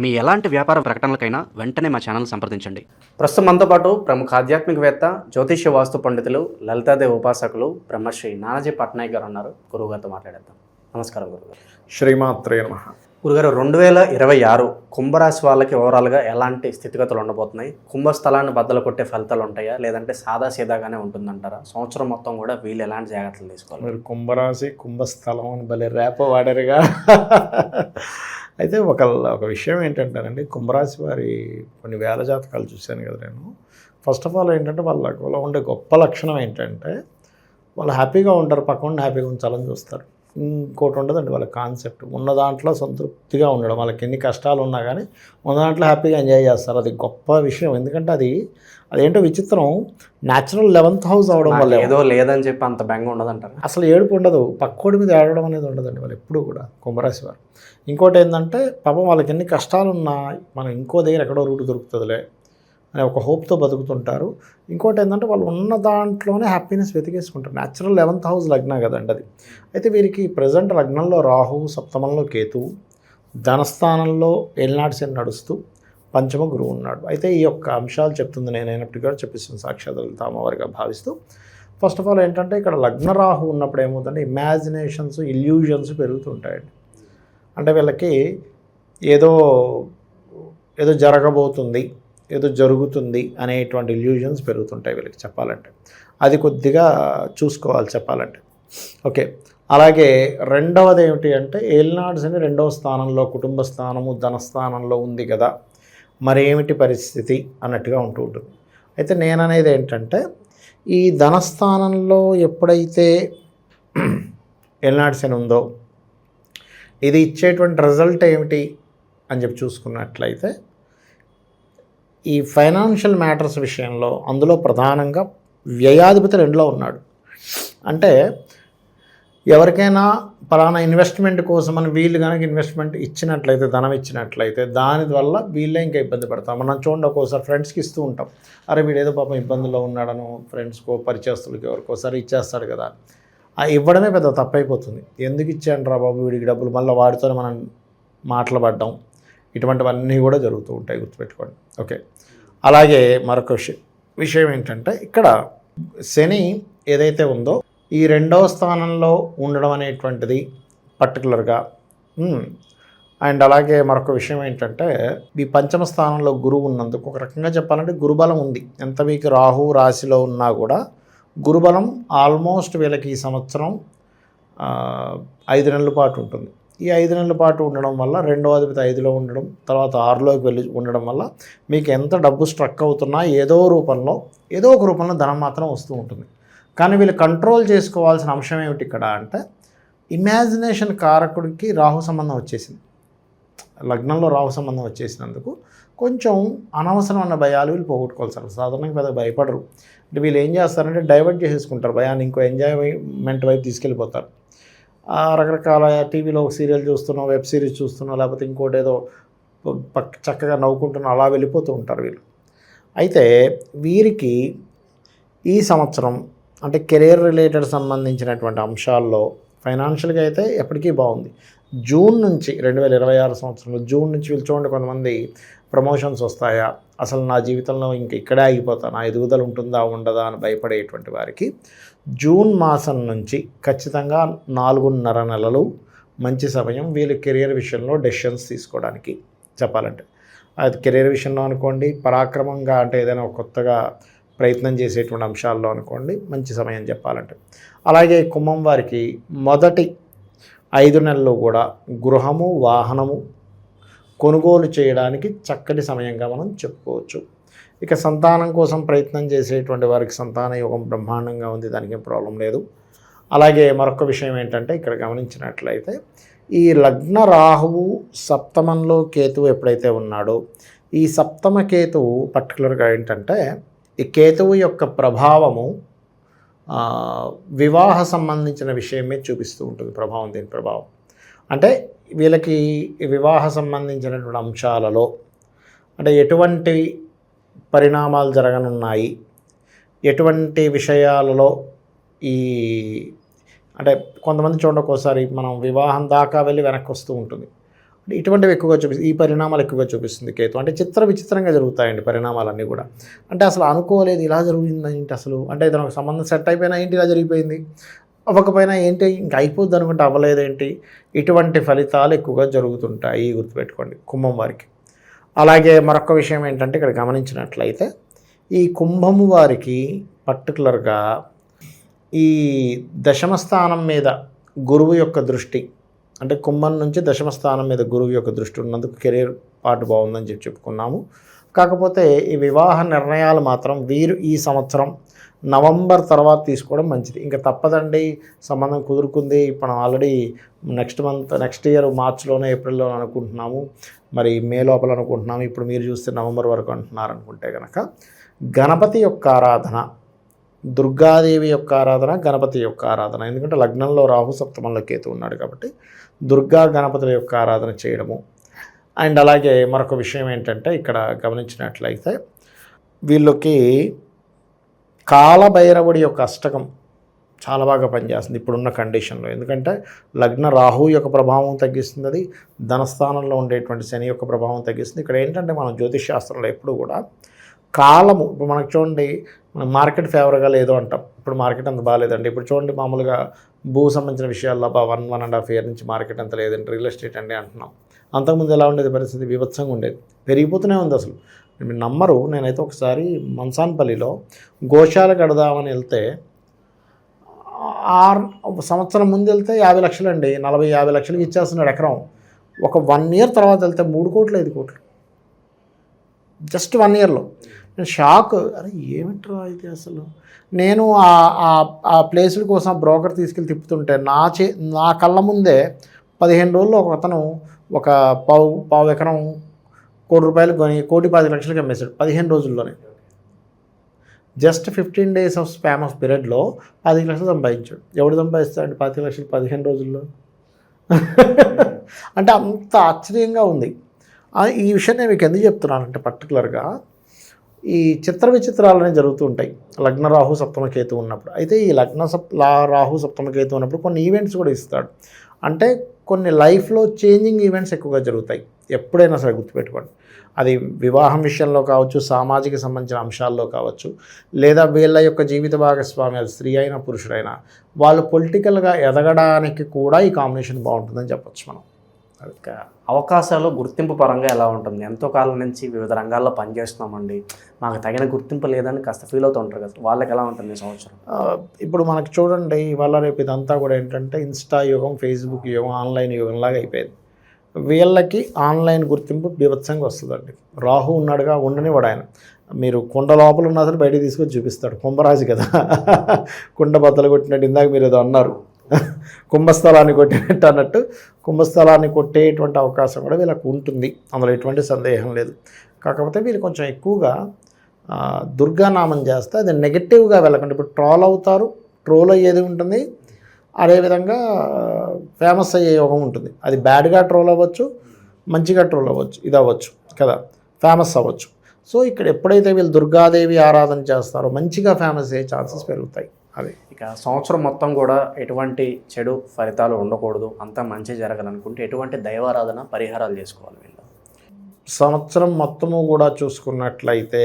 మీ ఎలాంటి వ్యాపార ప్రకటనలకైనా వెంటనే మా ఛానల్ సంప్రదించండి. ప్రస్తుతం మనతో పాటు ప్రముఖ ఆధ్యాత్మికవేత్త జ్యోతిష్య వాస్తు పండితులు లలితాదేవి ఉపాసకులు బ్రహ్మశ్రీ నానాజీ పట్నాయక్ గారు ఉన్నారు. గురువుగారితో మాట్లాడేద్దాం. నమస్కారం గురుగారు శ్రీమాత్రే నమ. గురుగారు రెండు వేల ఇరవై ఆరు కుంభరాశి వాళ్ళకి ఓవరాల్గా ఎలాంటి స్థితిగతులు ఉండబోతున్నాయి? కుంభస్థలాన్ని బద్దలు కొట్టే ఫలితాలు ఉంటాయా? లేదంటే సాదా సీదాగానే ఉంటుందంటారా? సంవత్సరం మొత్తం కూడా వీళ్ళు ఎలాంటి జాగ్రత్తలు తీసుకోవాలి? మీరు కుంభరాశి కుంభస్థలం అని భలే రేప వాడారుగా. అయితే ఒక ఒక విషయం ఏంటంటేనండి కుంభరాశి వారి కొన్ని వేల జాతకాలు చూశాను కదా నేను. ఫస్ట్ ఆఫ్ ఆల్ ఏంటంటే వాళ్ళలో ఉండే గొప్ప లక్షణం ఏంటంటే వాళ్ళు హ్యాపీగా ఉంటారు పక్కన హ్యాపీగా ఉంచాలని చూస్తారు. ఇంకోటి ఉండదండి వాళ్ళ కాన్సెప్ట్ ఉన్న దాంట్లో సంతృప్తిగా ఉండడం. వాళ్ళకి ఎన్ని కష్టాలు ఉన్నా కానీ ఉన్న దాంట్లో హ్యాపీగా ఎంజాయ్ చేస్తారు. అది గొప్ప విషయం. ఎందుకంటే అది అదేంటో విచిత్రం. న్యాచురల్ లెవెన్త్ హౌస్ అవడం వల్ల ఏదో లేదని చెప్పి అంత బెంగ ఉండదంటారా? అసలు ఏడుపు ఉండదు. పక్కోడి మీద ఏడవడం అనేది ఉండదండి వాళ్ళు ఎప్పుడూ కూడా కుంభరాశి వారు. ఇంకోటి ఏంటంటే పాపం వాళ్ళకి ఎన్ని కష్టాలు ఉన్నా మనం ఇంకో దగ్గర ఎక్కడో రూట్ దొరుకుతుందిలే. అనే ఒక హోప్తో బతుకుతుంటారు. ఇంకోటి ఏంటంటే వాళ్ళు ఉన్న దాంట్లోనే హ్యాపీనెస్ వెతికేసుకుంటారు. న్యాచురల్ లెవెన్త్ హౌస్ లగ్న కదండి అది. అయితే వీరికి ప్రజెంట్ లగ్నంలో రాహు సప్తమంలో కేతువు ధనస్థానంలో ఏలినాటి శని నడుస్తూ పంచమ గురువు ఉన్నాడు. అయితే ఈ యొక్క అంశాలు చెప్తుంది నేను కూడా చెప్పిస్తుంది సాక్షాత్ అమ్మవారిగా భావిస్తూ. ఫస్ట్ ఆఫ్ ఆల్ ఏంటంటే ఇక్కడ లగ్న రాహు ఉన్నప్పుడు ఏమవుతుందంటే ఇమాజినేషన్స్ ఇల్యూజన్స్ పెరుగుతుంటాయండి అంటే వీళ్ళకి ఏదో ఏదో జరగబోతుంది. ఏదో జరుగుతుంది అనేటువంటి ఇల్యూజన్స్ పెరుగుతుంటాయి వీళ్ళకి చెప్పాలంటే. అది కొద్దిగా చూసుకోవాలి చెప్పాలంటే. ఓకే. అలాగే రెండవది ఏమిటి అంటే ఏల్నాడ్స్ అని రెండవ స్థానంలో కుటుంబ స్థానము ధనస్థానంలో ఉంది కదా. మరేమిటి పరిస్థితి అన్నట్టుగా ఉంటూ ఉంటుంది. అయితే నేననేది ఏంటంటే ఈ ధనస్థానంలో ఎప్పుడైతే ఎల్నాడ్స్ అని ఉందో ఇది ఇచ్చేటువంటి రిజల్ట్ ఏమిటి అని చెప్పి చూసుకున్నట్లయితే ఈ ఫైనాన్షియల్ మ్యాటర్స్ విషయంలో అందులో ప్రధానంగా వ్యయాధిపతి రెండులో ఉన్నాడు. అంటే ఎవరికైనా పలానా ఇన్వెస్ట్మెంట్ కోసం మనం వీళ్ళు కనుక ఇన్వెస్ట్మెంట్ ఇచ్చినట్లయితే ధనం ఇచ్చినట్లయితే దాని వల్ల వీళ్ళే ఇంకా ఇబ్బంది పడతాం. మనం చూడండి ఒక్కోసారి ఫ్రెండ్స్కి ఇస్తూ ఉంటాం. అరే వీడు ఏదో పాపం ఇబ్బందుల్లో ఉన్నాడను ఫ్రెండ్స్కో పరిచయస్తులకి ఎవరికోసారి ఇచ్చేస్తాడు కదా ఆ ఇవ్వడమే పెద్ద తప్పైపోతుంది. ఎందుకు ఇచ్చాను రా బాబు వీడికి డబ్బులు? మళ్ళీ వాడితోనే మనం మాట్లాడడం. ఇటువంటివన్నీ కూడా జరుగుతూ ఉంటాయి గుర్తుపెట్టుకోండి. ఓకే. అలాగే మరొక విషయం విషయం ఏంటంటే ఇక్కడ శని ఏదైతే ఉందో ఈ రెండవ స్థానంలో ఉండడం అనేటువంటిది పర్టికులర్గా అండ్ అలాగే మరొక విషయం ఏంటంటే ఈ పంచమ స్థానంలో గురువు ఉన్నందుకు ఒక రకంగా చెప్పాలంటే గురుబలం ఉంది. ఎంత మీకు రాహు రాశిలో ఉన్నా కూడా గురుబలం ఆల్మోస్ట్ వీళ్ళకి ఈ సంవత్సరం ఐదు నెలల పాటు ఉంటుంది. ఈ ఐదు నెలల పాటు ఉండడం వల్ల రెండవ అధిపతి ఐదులో ఉండడం తర్వాత ఆరులోకి వెళ్ళి ఉండడం వల్ల మీకు ఎంత డబ్బు స్ట్రక్ అవుతున్నా ఏదో రూపంలో ఏదో ఒక రూపంలో ధనం మాత్రం వస్తూ ఉంటుంది. కానీ వీళ్ళు కంట్రోల్ చేసుకోవాల్సిన అంశం ఏమిటి ఇక్కడ అంటే ఇమాజినేషన్ కారకుడికి రాహు సంబంధం వచ్చేసింది. లగ్నంలో రాహు సంబంధం వచ్చేసినందుకు కొంచెం అనవసరమైన భయాలు వీళ్ళు పోగొట్టుకోవాలి సార్ సాధారణంగా పెద్ద భయపడరు. అంటే వీళ్ళు ఏం చేస్తారంటే డైవర్ట్ చేసేసుకుంటారు. భయాన్ని ఇంకో ఎంజాయ్మెంట్ వైపు తీసుకెళ్ళిపోతారు. రకరకాల టీవీలో ఒక సీరియల్ చూస్తున్నాం వెబ్ సిరీస్ చూస్తున్నాం లేకపోతే ఇంకోటి ఏదో చక్కగా నవ్వుకుంటున్నాం అలా వెళ్ళిపోతూ ఉంటారు వీళ్ళు. అయితే వీరికి ఈ సంవత్సరం అంటే కెరీర్ రిలేటెడ్ సంబంధించినటువంటి అంశాల్లో ఫైనాన్షియల్గా అయితే ఎప్పటికీ బాగుంది. జూన్ నుంచి రెండు వేల ఇరవై ఆరు సంవత్సరంలో జూన్ నుంచి వీళ్ళు చూడండి కొంతమంది ప్రమోషన్స్ వస్తాయా? అసలు నా జీవితంలో ఇంక ఇక్కడే ఆగిపోతాను? నా ఎదుగుదల ఉంటుందా? ఉండదా? అని భయపడేటువంటి వారికి జూన్ మాసం నుంచి ఖచ్చితంగా నాలుగున్నర నెలలు మంచి సమయం వీళ్ళు కెరియర్ విషయంలో డెసిషన్స్ తీసుకోవడానికి చెప్పాలంటే. అది కెరీర్ విషయంలో అనుకోండి పరాక్రమంగా అంటే ఏదైనా కొత్తగా ప్రయత్నం చేసేటువంటి అంశాల్లో అనుకోండి మంచి సమయం చెప్పాలంటే. అలాగే కుంభం వారికి మొదటి ఐదు నెలలు కూడా గృహము వాహనము కొనుగోలు చేయడానికి చక్కటి సమయంగా మనం చెప్పుకోవచ్చు. ఇక సంతానం కోసం ప్రయత్నం చేసేటువంటి వారికి సంతాన యోగం బ్రహ్మాండంగా ఉంది దానికి ఏం ప్రాబ్లం లేదు. అలాగే మరొక విషయం ఏంటంటే ఇక్కడ గమనించినట్లయితే ఈ లగ్న రాహువు సప్తమంలో కేతువు ఎప్పుడైతే ఉన్నాడో ఈ సప్తమ కేతువు పర్టికులర్గా ఏంటంటే ఈ కేతువు యొక్క ప్రభావము వివాహ సంబంధించిన విషయమే చూపిస్తూ ఉంటుంది ప్రభావం దీని ప్రభావం. అంటే వీళ్ళకి వివాహ సంబంధించినటువంటి అంశాలలో అంటే ఎటువంటి పరిణామాలు జరగనున్నాయి ఎటువంటి విషయాలలో ఈ అంటే కొంతమంది చూడండి ఒక్కోసారి మనం వివాహం దాకా వెళ్ళి వెనక్కి వస్తూ ఉంటుంది. ఇటువంటివి ఎక్కువగా చూపిస్తుంది. ఈ పరిణామాలు ఎక్కువగా చూపిస్తుంది కేతు. అంటే చిత్ర విచిత్రంగా జరుగుతాయండి పరిణామాలన్నీ కూడా. అంటే అసలు అనుకోలేదు ఇలా జరుగుతుంది ఏంటి అసలు. అంటే ఇతను సంబంధం సెట్ అయిపోయినా ఏంటి ఇలా జరిగిపోయింది? అవ్వకపోయినా ఏంటి? ఇంకా అయిపోద్ది అనుకుంటే అవ్వలేదేంటి? ఇటువంటి ఫలితాలు ఎక్కువగా జరుగుతుంటాయి గుర్తుపెట్టుకోండి కుంభం వారికి. అలాగే మరొక విషయం ఏంటంటే ఇక్కడ గమనించినట్లయితే ఈ కుంభము వారికి పర్టికులర్గా ఈ దశమ స్థానం మీద గురువు యొక్క దృష్టి అంటే కుంభం నుంచి దశమ స్థానం మీద గురువు యొక్క దృష్టి ఉన్నందుకు కెరీర్ పాటు బాగుందని చెప్పి చెప్పుకున్నాము. కాకపోతే ఈ వివాహ నిర్ణయాలు మాత్రం వీరు ఈ సంవత్సరం నవంబర్ తర్వాత తీసుకోవడం మంచిది. ఇంకా తప్పదండి సంబంధం కుదురుకుంది. ఇప్పుడు already next month next year మార్చ్లోనే ఏప్రిల్లో అనుకుంటున్నాము. మరి మే లోపల అనుకుంటున్నాము. ఇప్పుడు మీరు చూస్తే నవంబర్ వరకు అంటున్నారు అనుకుంటే కనుక గణపతి యొక్క ఆరాధన దుర్గాదేవి యొక్క ఆరాధన గణపతి యొక్క ఆరాధన. ఎందుకంటే లగ్నంలో రాహు సప్తమంలో కేతు ఉన్నాడు కాబట్టి దుర్గా గణపతుల యొక్క ఆరాధన చేయడము. అండ్ అలాగే మరొక విషయం ఏంటంటే ఇక్కడ గమనించినట్లయితే వీళ్ళకి కాలభైరవుడి యొక్క అష్టకం చాలా బాగా పనిచేస్తుంది ఇప్పుడున్న కండిషన్లో. ఎందుకంటే లగ్న రాహు యొక్క ప్రభావం తగ్గిస్తుంది అది ధనస్థానంలో ఉండేటువంటి శని యొక్క ప్రభావం తగ్గిస్తుంది. ఇక్కడ ఏంటంటే మనం జ్యోతిష్ శాస్త్రంలో ఎప్పుడు కూడా కాలము. ఇప్పుడు మనకు చూడండి మనం మార్కెట్ ఫేవర్గా లేదు అంటాం. ఇప్పుడు మార్కెట్ అంత బాగాలేదండి ఇప్పుడు చూడండి మామూలుగా భూ సంబంధించిన విషయాల్లో బా one one and half year నుంచి మార్కెట్ అంత లేదండి. రియల్ ఎస్టేట్ అండి అంటున్నాం. అంతకుముందు ఎలా ఉండేది పరిస్థితి? వివత్సంగా ఉండేది. పెరిగిపోతూనే ఉంది అసలు. మీరు నమ్మరు నేనైతే ఒకసారి మన్సాన్పల్లిలో గోశాల కడదామని వెళ్తే ఆరు సంవత్సరం ముందు వెళ్తే యాభై లక్షలు అండి నలభై యాభై లక్షలకి ఇచ్చేస్తున్నాడు ఎకరం. ఒక వన్ ఇయర్ తర్వాత వెళ్తే మూడు కోట్లు ఐదు కోట్లు. జస్ట్ వన్ ఇయర్లో. నేను షాక్. అరే ఏమిట్రా ఇది అసలు? నేను ఆ- ప్లేసుల కోసం బ్రోకర్ తీసుకెళ్ళి తిప్పుతుంటే నా చే నా కళ్ళ ముందే పదిహేను రోజుల్లో ఒక అతను ఒక పావు పావు ఎకరం కోటి రూపాయలు కొని కోటి పది లక్షలకి అమ్మేశాడు పదిహేను రోజుల్లోనే. Just fifteen days of span of పీరియడ్లో పది లక్షలు సంపాదించాడు. ఎవడు సంపాదిస్తాడు పది లక్షలు పదిహేను రోజుల్లో? అంటే అంత ఆశ్చర్యంగా ఉంది. ఈ విషయం నేను మీకు ఎందుకు చెప్తున్నానంటే పర్టికులర్గా ఈ చిత్ర విచిత్రాలనే జరుగుతూ ఉంటాయి. లగ్న రాహు సప్తమకేతు ఉన్నప్పుడు. అయితే ఈ లగ్న సప్ లా రాహు సప్తమకేతు ఉన్నప్పుడు కొన్ని ఈవెంట్స్ కూడా ఇస్తాడు. అంటే కొన్ని లైఫ్లో చేంజింగ్ ఈవెంట్స్ ఎక్కువగా జరుగుతాయి. ఎప్పుడైనా సరే గుర్తుపెట్టుకోండి. అది వివాహం విషయంలో కావచ్చు సామాజిక సంబంధించిన అంశాల్లో కావచ్చు లేదా వీళ్ళ యొక్క జీవిత భాగస్వామి అది స్త్రీ అయినా పురుషుడైనా వాళ్ళు పొలిటికల్గా ఎదగడానికి కూడా ఈ కాంబినేషన్ బాగుంటుందని చెప్పొచ్చు మనం. అవకాశాలు గుర్తింపు పరంగా ఎలా ఉంటుంది? ఎంతో కాలం నుంచి వివిధ రంగాల్లో పనిచేస్తున్నామండి. మాకు తగిన గుర్తింపు లేదని కాస్త ఫీల్ అవుతుంటారు కదా. వాళ్ళకి ఎలా ఉంటుంది సంవత్సరం? ఇప్పుడు మనకు చూడండి ఇవాళ రేపు ఇదంతా కూడా ఏంటంటే ఇన్స్టా యుగం ఫేస్బుక్ యుగం ఆన్లైన్ యుగం లాగా అయిపోయింది. వీళ్ళకి ఆన్లైన్ గుర్తింపు బీభత్సంగా వస్తుందండి. రాహు ఉన్నాడుగా ఉండనివాడు ఆయన. మీరు కుండ లోపల ఉన్నా సరే బయటికి తీసుకొని చూపిస్తాడు. కుంభరాజు కదా. కుండ బద్దలు కొట్టినట్టు ఇందాక మీరు ఏదో అన్నారు. కుంభస్థలాన్ని కొట్టినట్టు అన్నట్టు కుంభస్థలాన్ని కొట్టేటువంటి అవకాశం కూడా వీళ్ళకు ఉంటుంది. అందులో ఎటువంటి సందేహం లేదు. కాకపోతే వీళ్ళు కొంచెం ఎక్కువగా దుర్గానామం చేస్తే అది నెగటివ్గా వెళ్ళకుండా. ఇప్పుడు ట్రోల్ అవుతారు ట్రోల్ అయ్యేది ఉంటుంది. అదేవిధంగా ఫేమస్ అయ్యే యోగం ఉంటుంది. అది బ్యాడ్గా ట్రోల్ అవ్వచ్చు మంచిగా ట్రోల్ అవ్వచ్చు ఇది అవ్వచ్చు కదా. ఫేమస్ అవ్వచ్చు. సో ఇక్కడ ఎప్పుడైతే వీళ్ళు దుర్గాదేవి ఆరాధన చేస్తారో మంచిగా ఫేమస్ అయ్యే ఛాన్సెస్ పెరుగుతాయి. అది. ఇక సంవత్సరం మొత్తం కూడా ఎటువంటి చెడు ఫలితాలు ఉండకూడదు. అంతా మంచి జరగాలనుకుంటే ఎటువంటి దైవారాధన పరిహారాలు చేసుకోవాలి వీళ్ళు. సంవత్సరం మొత్తము కూడా చూసుకున్నట్లయితే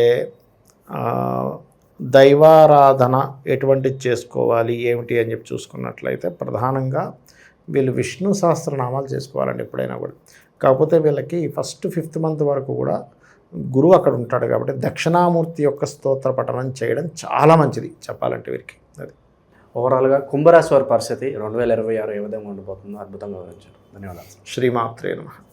దైవారాధన ఎటువంటిది చేసుకోవాలి ఏమిటి అని చెప్పి చూసుకున్నట్లయితే ప్రధానంగా వీళ్ళు విష్ణు సహస్రనామాలు చేసుకోవాలండి ఎప్పుడైనా కూడా. కాకపోతే వీళ్ళకి ఫస్ట్ ఫిఫ్త్ మంత్ వరకు కూడా గురువు అక్కడ ఉంటాడు కాబట్టి దక్షిణామూర్తి యొక్క స్తోత్ర పఠనం చేయడం చాలా మంచిది చెప్పాలంటే వీరికి. ఓవరాల్గా కుంభరాశి వారి పరిస్థితి రెండు వేల ఇరవై ఆరు ఏ విధంగా ఉండిపోతుందో అద్భుతంగా వివరించారు. ధన్యవాదాలు. శ్రీమాత్రే నమః.